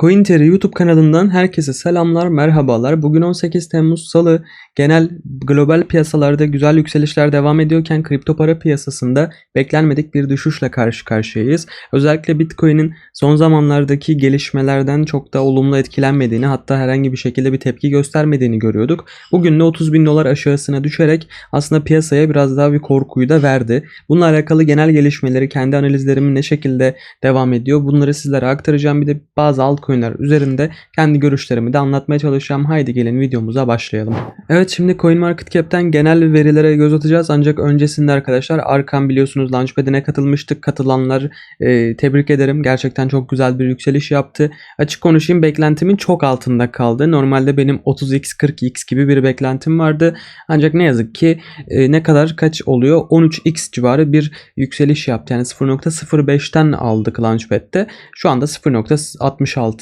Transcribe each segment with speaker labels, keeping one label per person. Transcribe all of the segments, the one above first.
Speaker 1: CoinTeri YouTube kanalından herkese selamlar, merhabalar. Bugün 18 Temmuz Salı. Genel global piyasalarda güzel yükselişler devam ediyorken kripto para piyasasında beklenmedik bir düşüşle karşı karşıyayız. Özellikle Bitcoin'in son zamanlardaki gelişmelerden çok da olumlu etkilenmediğini hatta herhangi bir şekilde bir tepki göstermediğini görüyorduk. Bugün de 30 bin dolar aşağısına düşerek aslında piyasaya biraz daha bir korkuyu da verdi. Bununla alakalı genel gelişmeleri, kendi analizlerimin ne şekilde devam ediyor bunları sizlere aktaracağım. Bir de bazı altcoin'ler üzerinde kendi görüşlerimi de anlatmaya çalışacağım. Haydi gelin videomuza başlayalım. Evet şimdi CoinMarketCap'ten genel verilere göz atacağız. Ancak öncesinde arkadaşlar Arkam biliyorsunuz Launchpad'ine katılmıştık. Katılanlar e, tebrik ederim. Gerçekten çok güzel bir yükseliş yaptı. Açık konuşayım beklentimin çok altında kaldı. Normalde benim 30x 40x gibi bir beklentim vardı. Ancak ne yazık ki e, ne kadar kaç oluyor? 13x civarı bir yükseliş yaptı. Yani 0.05'ten aldık Launchpad'de. Şu anda 0.66.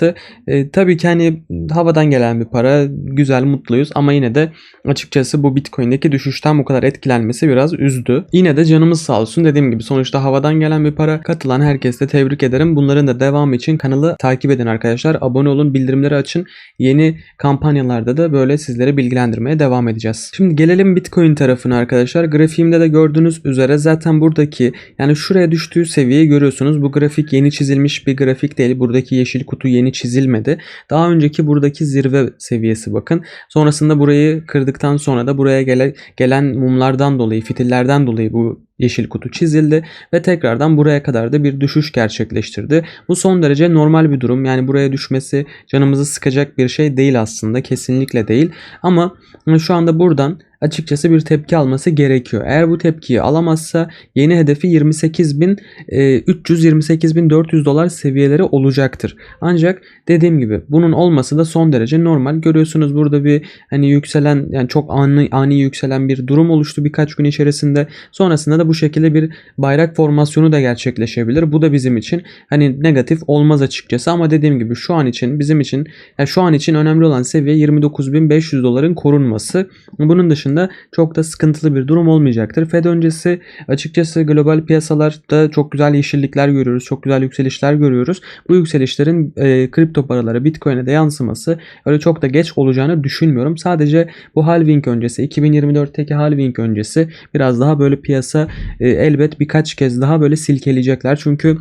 Speaker 1: E, tabii ki hani havadan gelen bir para. Güzel, mutluyuz ama yine de açıkçası bu Bitcoin'deki düşüşten bu kadar etkilenmesi biraz üzdü. Yine de canımız sağ olsun dediğim gibi sonuçta havadan gelen bir para. Katılan herkese tebrik ederim. Bunların da devamı için kanalı takip edin arkadaşlar. Abone olun, bildirimleri açın. Yeni kampanyalarda da böyle sizleri bilgilendirmeye devam edeceğiz. Şimdi gelelim Bitcoin tarafına arkadaşlar. Grafiğimde de gördüğünüz üzere zaten buradaki yani şuraya düştüğü seviyeyi görüyorsunuz. Bu grafik yeni çizilmiş bir grafik değil. Buradaki yeşil kutu yeni çizilmedi. Daha önceki buradaki zirve seviyesi bakın. Sonrasında burayı kırdıktan sonra da buraya gele, gelen mumlardan dolayı, fitillerden dolayı bu yeşil kutu çizildi ve tekrardan buraya kadar da bir düşüş gerçekleştirdi. Bu son derece normal bir durum. Yani buraya düşmesi canımızı sıkacak bir şey değil aslında. Kesinlikle değil. Ama şu anda buradan açıkçası bir tepki alması gerekiyor. Eğer bu tepkiyi alamazsa yeni hedefi 28.300-28.400 dolar seviyeleri olacaktır. Ancak dediğim gibi bunun olması da son derece normal. Görüyorsunuz burada bir hani yükselen yani çok ani, ani yükselen bir durum oluştu birkaç gün içerisinde. Sonrasında da bu şekilde bir bayrak formasyonu da gerçekleşebilir. Bu da bizim için hani negatif olmaz açıkçası ama dediğim gibi şu an için bizim için yani şu an için önemli olan seviye 29.500 doların korunması. Bunun dışında çok da sıkıntılı bir durum olmayacaktır. Fed öncesi açıkçası global piyasalarda çok güzel yeşillikler görüyoruz. Çok güzel yükselişler görüyoruz. Bu yükselişlerin e, kripto paralara, Bitcoin'e de yansıması öyle çok da geç olacağını düşünmüyorum. Sadece bu halving öncesi, 2024'teki halving öncesi biraz daha böyle piyasa e, elbet birkaç kez daha böyle silkeleyecekler. Çünkü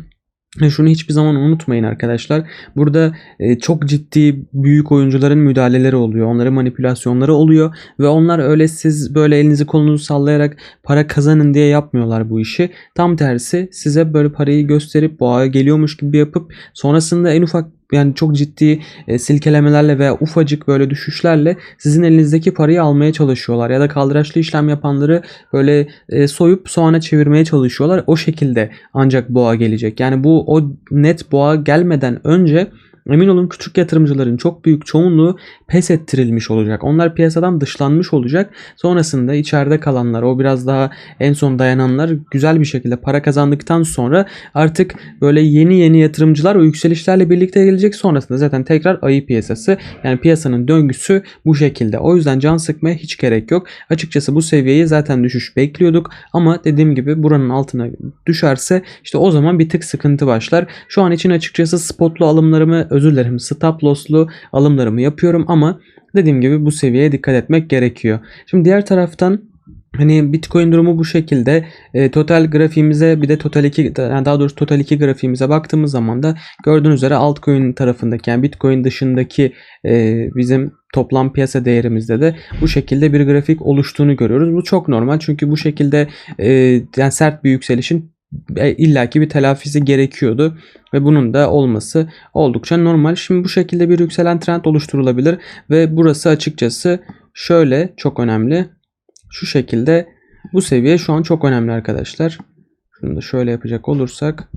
Speaker 1: şunu hiçbir zaman unutmayın arkadaşlar. Burada e, çok ciddi büyük oyuncuların müdahaleleri oluyor. Onların manipülasyonları oluyor ve onlar öyle siz böyle elinizi kolunuzu sallayarak para kazanın diye yapmıyorlar bu işi. Tam tersi size böyle parayı gösterip boğa geliyormuş gibi yapıp sonrasında en ufak yani çok ciddi e, silkelemelerle veya ufacık böyle düşüşlerle sizin elinizdeki parayı almaya çalışıyorlar ya da kaldıraçlı işlem yapanları böyle e, soyup soğana çevirmeye çalışıyorlar. O şekilde ancak boğa gelecek. Yani bu o net boğa gelmeden önce Emin olun küçük yatırımcıların çok büyük çoğunluğu pes ettirilmiş olacak. Onlar piyasadan dışlanmış olacak. Sonrasında içeride kalanlar, o biraz daha en son dayananlar güzel bir şekilde para kazandıktan sonra artık böyle yeni yeni yatırımcılar o yükselişlerle birlikte gelecek. Sonrasında zaten tekrar ayı piyasası yani piyasanın döngüsü bu şekilde. O yüzden can sıkmaya hiç gerek yok. Açıkçası bu seviyeyi zaten düşüş bekliyorduk ama dediğim gibi buranın altına düşerse işte o zaman bir tık sıkıntı başlar. Şu an için açıkçası spotlu alımlarımı özür dilerim stop loss'lu alımlarımı yapıyorum ama dediğim gibi bu seviyeye dikkat etmek gerekiyor. Şimdi diğer taraftan Hani Bitcoin durumu bu şekilde. E, total grafiğimize bir de Total 2 yani daha doğrusu Total 2 grafiğimize baktığımız zaman da gördüğünüz üzere altcoin tarafındaki yani Bitcoin dışındaki e, bizim toplam piyasa değerimizde de bu şekilde bir grafik oluştuğunu görüyoruz. Bu çok normal çünkü bu şekilde e, yani sert bir yükselişin illaki bir telafisi gerekiyordu ve bunun da olması oldukça normal. Şimdi bu şekilde bir yükselen trend oluşturulabilir ve burası açıkçası şöyle çok önemli. Şu şekilde bu seviye şu an çok önemli arkadaşlar. Şunu da şöyle yapacak olursak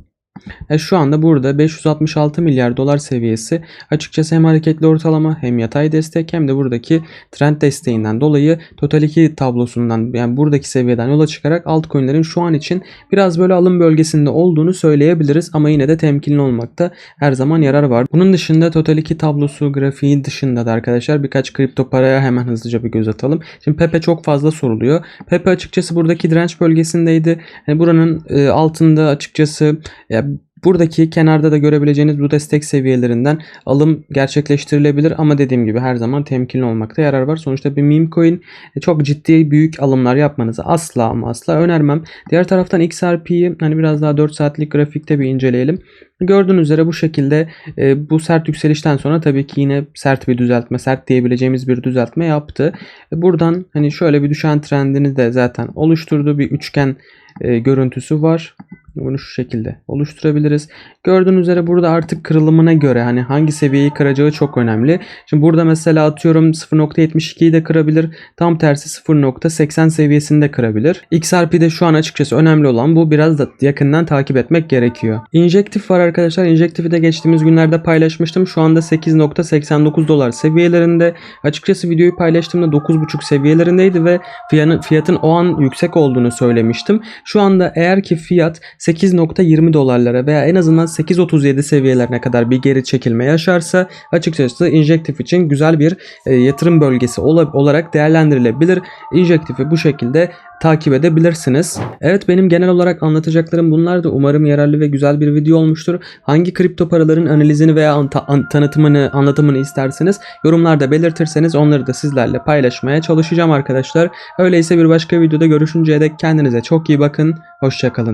Speaker 1: e şu anda burada 566 milyar dolar seviyesi açıkçası hem hareketli ortalama hem yatay destek hem de buradaki trend desteğinden dolayı Total 2 tablosundan yani buradaki seviyeden yola çıkarak altcoin'lerin şu an için biraz böyle alım bölgesinde olduğunu söyleyebiliriz ama yine de temkinli olmakta her zaman yarar var. Bunun dışında Total 2 tablosu grafiği dışında da arkadaşlar birkaç kripto paraya hemen hızlıca bir göz atalım. Şimdi Pepe çok fazla soruluyor. Pepe açıkçası buradaki direnç bölgesindeydi. Yani buranın e, altında açıkçası ya Buradaki kenarda da görebileceğiniz bu destek seviyelerinden alım gerçekleştirilebilir ama dediğim gibi her zaman temkinli olmakta yarar var. Sonuçta bir meme coin e, çok ciddi büyük alımlar yapmanızı asla ama asla önermem. Diğer taraftan XRP'yi hani biraz daha 4 saatlik grafikte bir inceleyelim. Gördüğünüz üzere bu şekilde e, bu sert yükselişten sonra tabii ki yine sert bir düzeltme, sert diyebileceğimiz bir düzeltme yaptı. E, buradan hani şöyle bir düşen trendini de zaten oluşturdu. Bir üçgen görüntüsü var. Bunu şu şekilde oluşturabiliriz. Gördüğünüz üzere burada artık kırılımına göre hani hangi seviyeyi kıracağı çok önemli. Şimdi burada mesela atıyorum 0.72'yi de kırabilir. Tam tersi 0.80 seviyesini de kırabilir. XRP'de şu an açıkçası önemli olan bu. Biraz da yakından takip etmek gerekiyor. Injektif var arkadaşlar. Injektifi de geçtiğimiz günlerde paylaşmıştım. Şu anda 8.89 dolar seviyelerinde. Açıkçası videoyu paylaştığımda 9.5 seviyelerindeydi ve fiyatın, o an yüksek olduğunu söylemiştim. Şu anda eğer ki fiyat 8.20 dolarlara veya en azından 8.37 seviyelerine kadar bir geri çekilme yaşarsa açıkçası injektif için güzel bir e, yatırım bölgesi ola- olarak değerlendirilebilir. Injektifi bu şekilde takip edebilirsiniz. Evet benim genel olarak anlatacaklarım bunlardı. Umarım yararlı ve güzel bir video olmuştur. Hangi kripto paraların analizini veya an- an- tanıtımını, anlatımını isterseniz yorumlarda belirtirseniz onları da sizlerle paylaşmaya çalışacağım arkadaşlar. Öyleyse bir başka videoda görüşünceye dek kendinize çok iyi bakın. Hoşçakalın.